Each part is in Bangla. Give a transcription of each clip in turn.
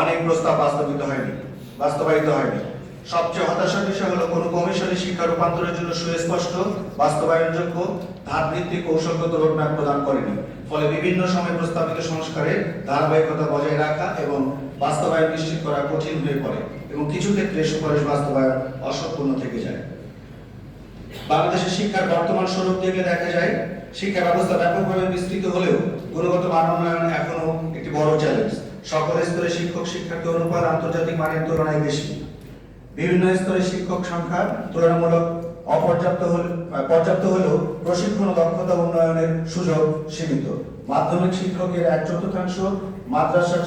অনেক প্রস্তাব বাস্তবিত হয়নি, বাস্তবায়িত হয়নি। সবচেয়ে হতাশার বিষয় হলো কোনো কমিশনের শিক্ষা রূপান্তরের জন্য সুস্পষ্ট, বাস্তবায়নযোগ্য ধাপভিত্তিক কৌশলগত রোডম্যাপ প্রদান করেনি। ফলে বিভিন্ন সময় প্রস্তাবিত সংস্কারের ধারাবাহিকতা বজায় রাখা এবং বাস্তবায়ন নিশ্চিত করা কঠিন হয়ে পড়ে এবং কিছু ক্ষেত্রে সুপারিশ বাস্তবায়ন অসম্পূর্ণ থেকে যায়। বাংলাদেশের শিক্ষার বর্তমান স্বরূপ থেকে দেখা যায়, শিক্ষা ব্যবস্থা ব্যাপকভাবে বিস্তৃত হলেও গুণগত মান উন্নয়ন এখনও একটি বড় চ্যালেঞ্জ সকল স্তরে শিক্ষক শিক্ষার্থী অনুপাত আন্তর্জাতিক মানের তুলনায় বেশি। বিভিন্ন স্তরে শিক্ষক সংখ্যা তুলনামূলক অপর্যাপ্ত হলে পর্যাপ্ত হলেও প্রশিক্ষণ দক্ষতা উন্নয়নের সুযোগ সীমিত। মাধ্যমিক শিক্ষকের এক চতুর্থাংশ, মাদ্রাসার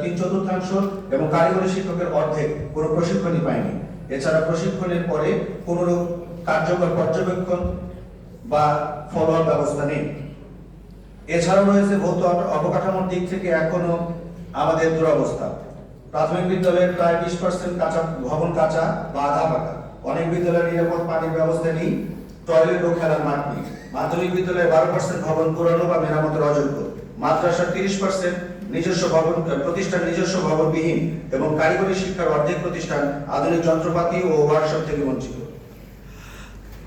তিন চতুর্থাংশ এবং কারিগরি শিক্ষকের অর্ধেক কোনো প্রশিক্ষণই পায়নি। এছাড়া প্রশিক্ষণের পরে কোনোরূপ কার্যকর পর্যবেক্ষণ বা ফলো ব্যবস্থা নেই। এছাড়াও রয়েছে ভৌত অবকাঠামোর দিক থেকে এখনও আমাদের দুরবস্থা। প্রাথমিক বিদ্যালয়ের প্রায় বিশ পার্সেন্ট কাঁচা ভবন কাঁচা বা আধা পাকা। অনেক বিদ্যালয়ে নিরাপদ পানির ব্যবস্থা নেই, টয়লেট ও খেলার মাঠ নেই। মাধ্যমিক বিদ্যালয়ে বারো পার্সেন্ট ভবন পুরানো বা মেরামতের অযোগ্য। মাদ্রাসার তিরিশ পার্সেন্ট নিজস্ব ভবন প্রতিষ্ঠান নিজস্ব ভবনবিহীন এবং কারিগরি শিক্ষার অর্ধেক প্রতিষ্ঠান আধুনিক যন্ত্রপাতি ও ওয়ার্কশপ থেকে বঞ্চিত।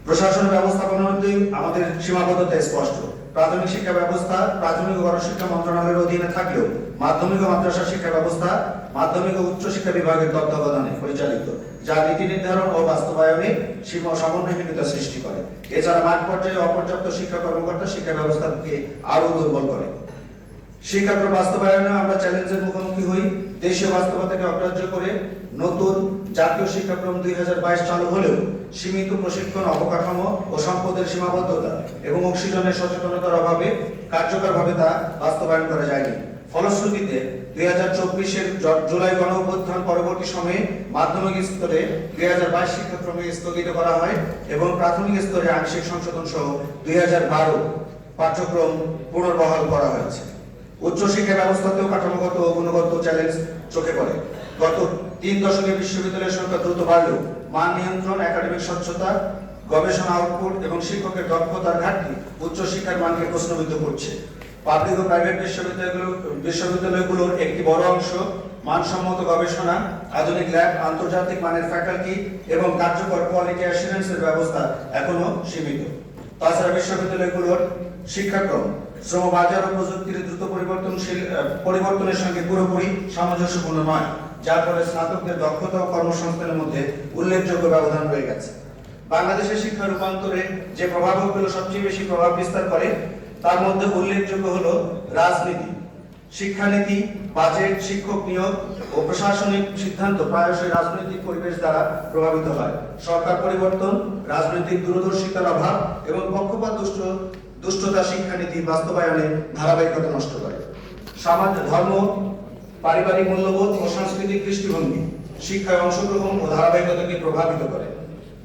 প্রশাসন ব্যবস্থাপনার মধ্যে আমাদের সীমাবদ্ধতা স্পষ্ট। প্রাথমিক শিক্ষা ব্যবস্থা প্রাথমিক ও গণশিক্ষা মন্ত্রণালয়ের অধীনে থাকলেও মাধ্যমিক ও মাদ্রাসা শিক্ষা ব্যবস্থা, মাধ্যমিক ও উচ্চ শিক্ষা বিভাগের তত্ত্বাবধানে পরিচালিত, যা নীতি নির্ধারণ ও বাস্তবায়নে সীমা সমন্বয়হীনতা সৃষ্টি করে। এছাড়া মাঠ পর্যায়ে অপর্যাপ্ত শিক্ষা কর্মকর্তা শিক্ষা ব্যবস্থাকে আরও দুর্বল করে। শিক্ষাক্রম বাস্তবায়নে আমরা চ্যালেঞ্জের মুখোমুখি দেশীয় বাস্তবতাকে অগ্রাহ্য করে নতুন জাতীয় শিক্ষাক্রম দুই চালু হলেও সীমিত প্রশিক্ষণ, অবকাঠামো ও সম্পদের সীমাবদ্ধতা এবং অক্সিজেনের সচেতনতার অভাবে কার্যকরভাবে তা বাস্তবায়ন করা যায়নি। ফলশ্রুতিতে দুই হাজার চব্বিশের জুলাই গণ অভ্যুত্থান পরবর্তী সময়ে মাধ্যমিক স্তরে দুই হাজার বাইশ শিক্ষাক্রমে স্থগিত করা হয় এবং প্রাথমিক স্তরে আংশিক সংশোধন সহ দুই হাজার বারো পাঠ্যক্রম পুনর্বহাল করা হয়েছে। উচ্চশিক্ষা ব্যবস্থাতেও কাঠামোগত ও গুণগত চ্যালেঞ্জ চোখে পড়ে। গত তিন দশকে বিশ্ববিদ্যালয়ের সংখ্যা দ্রুত বাড়লেও মান নিয়ন্ত্রণ একাডেমিক স্বচ্ছতা, গবেষণা আউটপুট এবং শিক্ষকের দক্ষতার ঘাটতি উচ্চশিক্ষার মানকে প্রশ্নবিদ্ধ করছে। পাবলিক ও প্রাইভেট বিশ্ববিদ্যালয়গুলো বিশ্ববিদ্যালয়গুলোর একটি বড় অংশ, মানসম্মত গবেষণা, আধুনিক ল্যাব আন্তর্জাতিক মানের ফ্যাকাল্টি এবং কার্যকর কোয়ালিটি অ্যাসুরেন্সের ব্যবস্থা এখনও সীমিত। তাছাড়া বিশ্ববিদ্যালয়গুলোর শিক্ষাক্রম শ্রম বাজার ও প্রযুক্তির দ্রুত পরিবর্তনশীল পরিবর্তনের সঙ্গে পুরোপুরি সামঞ্জস্যপূর্ণ নয়, যার ফলে স্নাতকদের দক্ষতা ও কর্মসংস্থানের মধ্যে উল্লেখযোগ্য ব্যবধান রয়ে গেছে। বাংলাদেশের শিক্ষা রূপান্তরে যে প্রভাবগুলো সবচেয়ে বেশি প্রভাব বিস্তার করে, তার মধ্যে উল্লেখযোগ্য রাজনীতি। শিক্ষানীতি, বাজেট, শিক্ষক নিয়োগ ও প্রশাসনিক সিদ্ধান্ত প্রায়শই রাজনৈতিক পরিবেশ দ্বারা প্রভাবিত হয়। সরকার পরিবর্তন, রাজনৈতিক দূরদর্শিতার অভাব এবং দুষ্টতা শিক্ষানীতি বাস্তবায়নে ধারাবাহিকতা নষ্ট করে। সমাজ, ধর্ম, পারিবারিক মূল্যবোধ ও সাংস্কৃতিক দৃষ্টিভঙ্গি, শিক্ষায় অংশগ্রহণ ও ধারাবাহিকতাকে প্রভাবিত করে।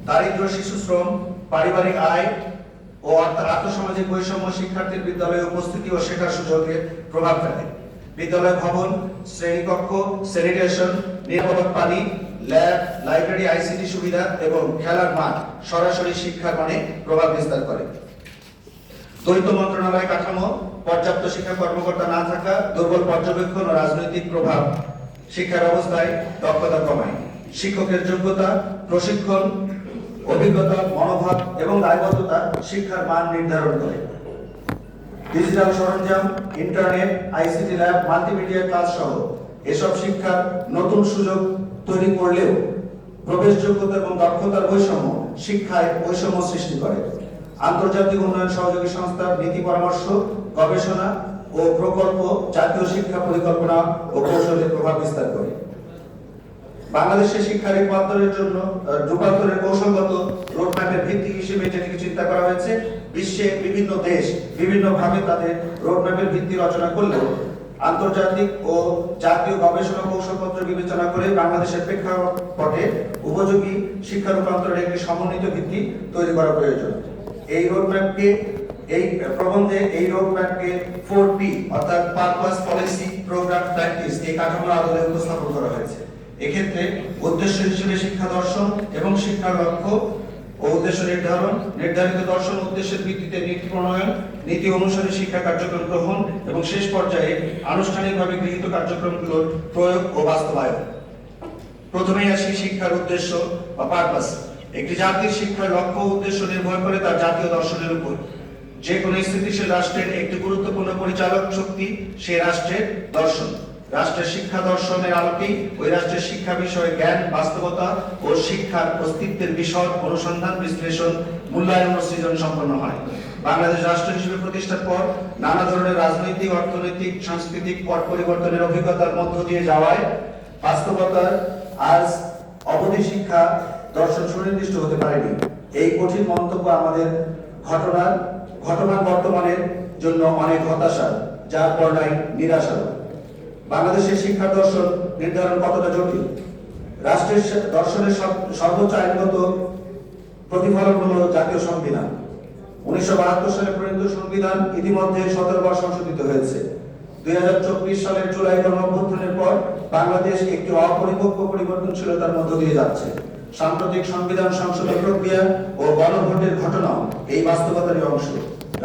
দারিদ্র শিশু শ্রম পারিবারিক আয় ও আর্থসামাজিক বৈষম্য শিক্ষার্থীর বিদ্যালয়ে উপস্থিতি ও শেখার সুযোগে প্রভাব ফেলে। বিদ্যালয় ভবন, শ্রেণীকক্ষ, স্যানিটেশন নিরাপদ পানি, ল্যাব, লাইব্রেরি, আইসিটি সুবিধা এবং খেলার মাঠ সরাসরি শিক্ষার মানে প্রভাব বিস্তার করে। দ্বৈত মন্ত্রণালয় কাঠামো, পর্যাপ্ত শিক্ষা কর্মকর্তা না থাকা, দুর্বল পর্যবেক্ষণ ও রাজনৈতিক প্রভাব শিক্ষা ব্যবস্থায় দক্ষতা কমায়। শিক্ষকের যোগ্যতা, প্রশিক্ষণ, অভিজ্ঞতা, মনোভাব এবং দায়বদ্ধতা শিক্ষার মান নির্ধারণ করে। ডিজিটাল সরঞ্জাম, internet, ICT lab, multimedia class সহ এসব শিক্ষার নতুন সুযোগ তৈরি করলেও প্রবেশযোগ্যতা এবং দক্ষতার বৈষম্য শিক্ষায় বৈষম্য সৃষ্টি করে। আন্তর্জাতিক উন্নয়ন সহযোগী সংস্থার নীতি পরামর্শ, গবেষণা ও প্রকল্প, জাতীয় শিক্ষা পরিকল্পনা ও কৌশলের প্রভাব বিস্তার করে। বাংলাদেশের শিক্ষা রূপান্তরের জন্য রূপান্তরের কৌশলগত রোডম্যাপের ভিত্তি হিসেবে যেটিকে চিন্তা করা হয়েছে। বিশ্বে বিভিন্ন দেশ বিভিন্ন ভাবে তাদের রোডম্যাপের ভিত্তি রচনা করলেও আন্তর্জাতিক ও জাতীয় গবেষণা কৌশলপত্র বিবেচনা করে বাংলাদেশের প্রেক্ষাপটে উপযোগী শিক্ষা রূপান্তরের একটি সমন্বিত ভিত্তি তৈরি করা প্রয়োজন। এই রোডম্যাপকে এই প্রবন্ধে, এই রোডম্যাপকে ফোর পি অর্থাৎ পারপাস পলিসি প্রোগ্রাম প্র্যাকটিস এই কাঠামোর আদলে উপস্থাপন করা হয়েছে। এক্ষেত্রে উদ্দেশ্য হিসেবে শিক্ষা দর্শন এবং শিক্ষার লক্ষ্য ও উদ্দেশ্য নির্ধারণ, নির্ধারিত দর্শন উদ্দেশ্যের ভিত্তিতে নীতি প্রণয়ন, নীতি অনুসারে শিক্ষা কার্যক্রম গ্রহণ এবং শেষ পর্যায়ে আনুষ্ঠানিকভাবে গৃহীত কার্যক্রমগুলোর প্রয়োগ ও বাস্তবায়ন। প্রথমেই আসি শিক্ষার উদ্দেশ্য বা পারপাস একটি জাতির শিক্ষার লক্ষ্য উদ্দেশ্য নির্ভর করে তার জাতীয় দর্শনের উপর। যে কোনো স্থিতিশীল রাষ্ট্রের একটি গুরুত্বপূর্ণ পরিচালক শক্তি সেই রাষ্ট্রের দর্শন। রাষ্ট্রের শিক্ষা দর্শনের আলোকেই ওই রাষ্ট্রের শিক্ষা বিষয়ে জ্ঞান, বাস্তবতা ও শিক্ষার অস্তিত্বের বিষয় অনুসন্ধান, বিশ্লেষণ, মূল্যায়ন ও সৃজন সম্পন্ন হয়। বাংলাদেশ রাষ্ট্র হিসেবে প্রতিষ্ঠার পর নানা ধরনের রাজনৈতিক, অর্থনৈতিক, সাংস্কৃতিক পট পরিবর্তনের অভিজ্ঞতার মধ্য দিয়ে যাওয়ায় বাস্তবতার আজ অবধি শিক্ষা দর্শন সুনির্দিষ্ট হতে পারেনি। এই কঠিন মন্তব্য আমাদের ঘটনার ঘটনার বর্তমানের জন্য অনেক হতাশা, যার পর নাই নিরাশা বাংলাদেশের শিক্ষা দর্শন নির্ধারণ কতটা জটিল? রাষ্ট্রের দর্শনের সর্বোচ্চ আইনগত প্রতিফলন হলো জাতীয় সংবিধান। উনিশশো বাহাত্তর সালে প্রণীত সংবিধান ইতিমধ্যে সতেরো বার সংশোধিত হয়েছে। দুই হাজার চব্বিশ সালের জুলাই গণঅভ্যুত্থানের পর বাংলাদেশ একটি অপরিপক্ক পরিবর্তনশীলতার মধ্য দিয়ে যাচ্ছে। সাম্প্রতিক সংবিধান সংশোধন প্রক্রিয়া ও গণভোটের ঘটনাও এই বাস্তবতারই অংশ।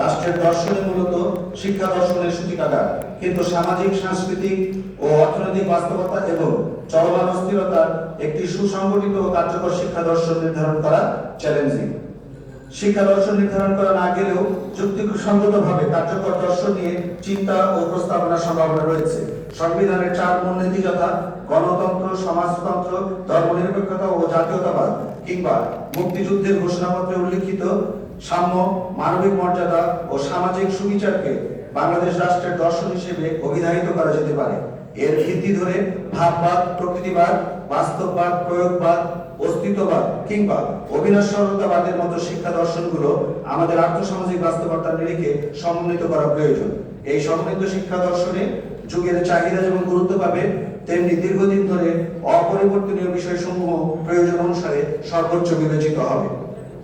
রাষ্ট্রের দর্শনে মূলত, শিক্ষা দর্শনের সূচিকাগার। কিন্তু সামাজিক, সাংস্কৃতিক ও অর্থনৈতিক বাস্তবতা এবং চলমান অস্থিরতার একটি সুসংগঠিত ও কার্যকর শিক্ষা দর্শন নির্ধারণ করা চ্যালেঞ্জিং। শিক্ষা দর্শন নির্ধারণ করা না গেলেও যুক্তিসঙ্গতভাবে কার্যকর দর্শন নিয়ে চিন্তা ও প্রস্তাবনার সম্ভাবনা রয়েছে। সংবিধানের চার মূলনীতি যথা গণতন্ত্র, সমাজতন্ত্র, ধর্মনিরপেক্ষতা ও জাতীয়তাবাদ কিংবা মুক্তিযুদ্ধের ঘোষণাপত্রে উল্লিখিত সাম্য, মানবিক মর্যাদা ও সামাজিক সুবিচারকে বাংলাদেশ রাষ্ট্রের দর্শন হিসেবে অভিধায়িত করা যেতে পারে। এর ভিত্তি ধরে ভাববাদ, প্রকৃতিবাদ, বাস্তববাদ, প্রয়োগবাদ অস্তিত্ববাদ কিংবা অবিনশ্বরতাবাদের মতো শিক্ষা দর্শনগুলো আমাদের আর্থসামাজিক বাস্তবতার নিরিখে সমন্বিত করা প্রয়োজন। এই সমন্বিত শিক্ষা দর্শনে যুগের চাহিদা যেমন গুরুত্ব পাবে, তেমনি দীর্ঘদিন ধরে অপরিবর্তনীয় বিষয়সমূহ প্রয়োজন অনুসারে সর্বোচ্চ বিবেচিত হবে।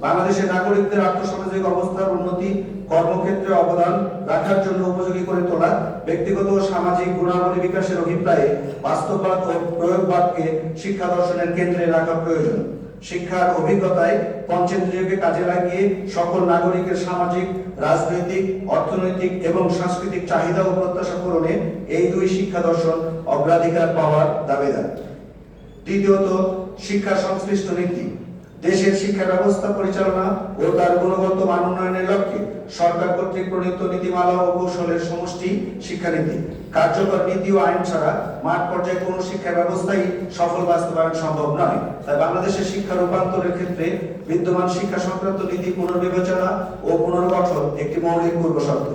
বাংলাদেশের নাগরিকদের আর্থসামাজিক অবস্থার উন্নতি কর্মক্ষেত্রে অবদান রাখার জন্য উপযোগী করে তোলা ব্যক্তিগত ও সামাজিক গুণাবলী বিকাশের অভিপ্রায়ে বাস্তববাদ ও প্রয়োগবাদকে শিক্ষা দর্শনের কেন্দ্রে রাখা প্রয়োজন। শিক্ষার অভিজ্ঞতায় পঞ্চেন্দ্রিয়কে কাজে লাগিয়ে সকল নাগরিকের সামাজিক, রাজনৈতিক, অর্থনৈতিক এবং সাংস্কৃতিক চাহিদা ও প্রত্যাশা পূরণে এই দুই শিক্ষা দর্শন অগ্রাধিকার পাওয়ার দাবিদার। তৃতীয়ত শিক্ষা সংশ্লিষ্ট নীতি। দেশের শিক্ষা ব্যবস্থা পরিচালনা ও তার গুণগত মান উন্নয়নের লক্ষ্যে সরকার কর্তৃক প্রণীত নীতিমালা ও কৌশলের সমষ্টি শিক্ষানীতি। কার্যকর নীতি ও আইন ছাড়া মাঠ পর্যায়ে কোনো শিক্ষা ব্যবস্থাই সফল বাস্তবায়ন সম্ভব নয়। তাই বাংলাদেশের শিক্ষা রূপান্তরের ক্ষেত্রে বিদ্যমান শিক্ষা সংক্রান্ত নীতি পুনর্বিবেচনা ও পুনর্গঠন একটি মৌলিক পূর্বশর্ত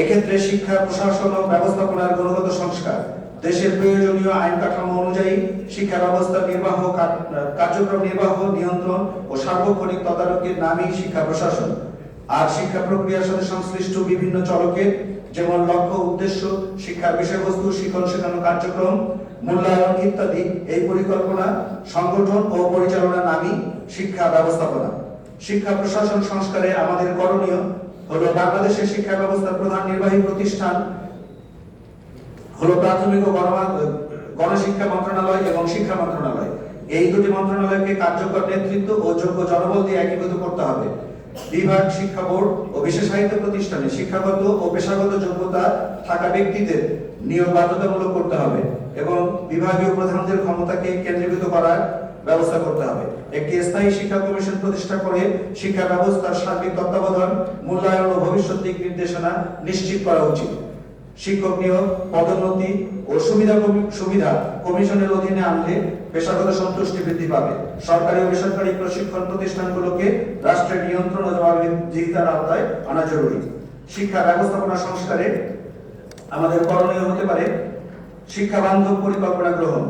এক্ষেত্রে শিক্ষা, প্রশাসন ও ব্যবস্থাপনার গুণগত সংস্কার দেশের প্রয়োজনীয় আইন কাঠামো অনুযায়ী শিক্ষা ব্যবস্থা নির্বাহ কার্যক্রম নির্বাহ, নিয়ন্ত্রণ ও সার্বক্ষণিক তদারকির নামই শিক্ষা প্রশাসন। আর শিক্ষা প্রক্রিয়ার সাথে সংশ্লিষ্ট বিভিন্ন চলকের যেমন লক্ষ্য, উদ্দেশ্য, শিক্ষার বিষয়বস্তু শিক্ষণ শেখানো কার্যক্রম, মূল্যায়ন ইত্যাদি, এই পরিকল্পনা, সংগঠন ও পরিচালনা নামই শিক্ষা ব্যবস্থাপনা। শিক্ষা প্রশাসন সংস্কারে আমাদের করণীয় হলো বাংলাদেশের শিক্ষা ব্যবস্থার প্রধান নির্বাহী প্রতিষ্ঠান হলো প্রাথমিক ও গণশিক্ষা মন্ত্রণালয় এবং শিক্ষা মন্ত্রণালয়। এই দুটি মন্ত্রণালয়কে কার্যকর নেতৃত্ব ও যোগ্য জনবল দিয়ে একীভূত করতে হবে। বিভাগ, শিক্ষা বোর্ড ও বিশেষায়িত প্রতিষ্ঠানে শিক্ষাগত ও পেশাগত যোগ্যতা থাকা ব্যক্তিদের নিয়োগ বাধ্যতামূলক করতে হবে এবং বিভাগীয় প্রধানদের ক্ষমতাকে কেন্দ্রীভূত করার ব্যবস্থা করতে হবে। একটি স্থায়ী শিক্ষা কমিশন প্রতিষ্ঠা করে শিক্ষা ব্যবস্থার সার্বিক তত্ত্বাবধান, মূল্যায়ন ও ভবিষ্যৎ দিক নির্দেশনা নিশ্চিত করা উচিত। শিক্ষক নিয়োগ, পদোন্নতি ও সুবিধা সুবিধা কমিশনের অধীনে আনলে পেশাগত সন্তুষ্টি বৃদ্ধি পাবে। সরকারি ও বেসরকারি প্রশিক্ষণ প্রতিষ্ঠানগুলোকে রাষ্ট্রের নিয়ন্ত্রণ ও জবাবদিহিতার আওতায় আনা জরুরি। শিক্ষা ব্যবস্থাপনা সংস্কারে আমাদের করণীয় হতে পারে শিক্ষা বান্ধব পরিকল্পনা গ্রহণ।